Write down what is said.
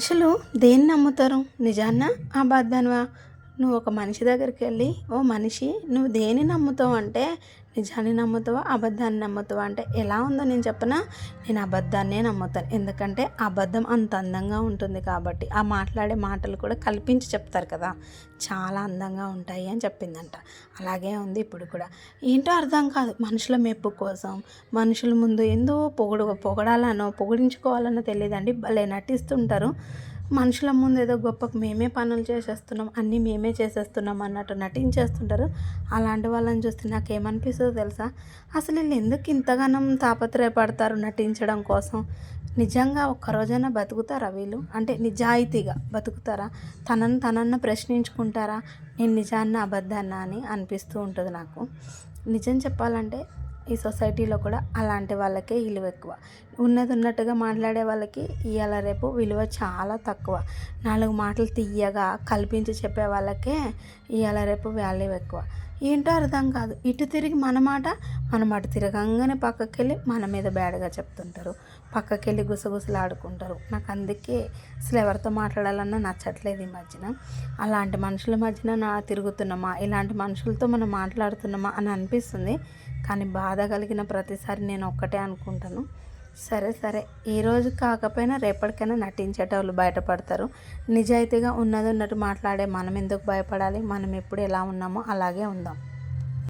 మనుషులు దేన్ని నమ్ముతారు? నిజాన్న? అబద్ధాన్వా నువ్వు ఒక మనిషి దగ్గరికి వెళ్ళి ఓ మనిషి నువ్వు దేని నమ్ముతావు అంటే నిజాన్ని నమ్ముతావా అబద్ధాన్ని నమ్ముతావా? అంటే ఎలా ఉందో నేను చెప్పనా? నేను అబద్ధాన్నే నమ్ముతాను. ఎందుకంటే అబద్ధం అంత అందంగా ఉంటుంది కాబట్టి ఆ మాట్లాడే మాటలు కూడా కల్పించి చెప్తారు కదా. చాలా అందంగా ఉంటాయి అని చెప్పిందంట. అలాగే ఉంది ఇప్పుడు కూడా. ఏంటో అర్థం కాదు. మనుషుల మెప్పు కోసం మనుషుల ముందు ఎందో పొగడు పొగడాలనో పొగిడించుకోవాలనో తెలియదండి. భలే నటిస్తుంటారు. మనుషుల ముందు ఏదో గొప్ప మేమే పనులు చేసేస్తున్నాం అన్నీ మేమే చేసేస్తున్నాం అన్నట్టు నటించేస్తుంటారు. అలాంటి వాళ్ళని చూస్తే నాకు ఏమనిపిస్తుందో తెలుసా? అసలు వీళ్ళు ఎందుకు ఇంతగానం తాపత్రయపడతారు నటించడం కోసం? నిజంగా ఒక్కరోజైనా బతుకుతారా వీళ్ళు? అంటే నిజాయితీగా బతుకుతారా? తనను తనన్న ప్రశ్నించుకుంటారా? నేను నిజాన్న అబద్ధాన్న అని అనిపిస్తూ ఉంటుంది నాకు. నిజం చెప్పాలంటే ఈ సొసైటీలో కూడా అలాంటి వాళ్ళకే విలువ ఎక్కువ. ఉన్నది ఉన్నట్టుగా మాట్లాడే వాళ్ళకి ఇవాళ రేపు విలువ చాలా తక్కువ. నాలుగు మాటలు తీయగా కల్పించి చెప్పే వాళ్ళకే ఇవాళ రేపు వాల్యూ ఎక్కువ. ఏంటో అర్థం కాదు. ఇటు తిరిగి మన మాట మన మాట తిరగంగానే పక్కకి వెళ్ళి మన మీద బ్యాడ్గా చెప్తుంటారు. పక్కకి వెళ్ళి గుసగుసలాడుకుంటారు. నాకు అందుకే అసలు ఎవరితో మాట్లాడాలన్నా నచ్చట్లేదు ఈ మధ్యన. అలాంటి మనుషుల మధ్యన నా తిరుగుతున్నామా? ఇలాంటి మనుషులతో మనం మాట్లాడుతున్నామా? అని అనిపిస్తుంది. కానీ బాధ కలిగిన ప్రతిసారి నేను ఒక్కటే అనుకుంటాను. సరే సరే. ఈరోజు కాకపోయినా రేపటికైనా నటించేటోళ్ళు బయటపడతారు. నిజాయితీగా ఉన్నది ఉన్నట్టు మాట్లాడే మనం ఎందుకు భయపడాలి? మనం ఎప్పుడు ఎలా ఉన్నామో అలాగే ఉందాం.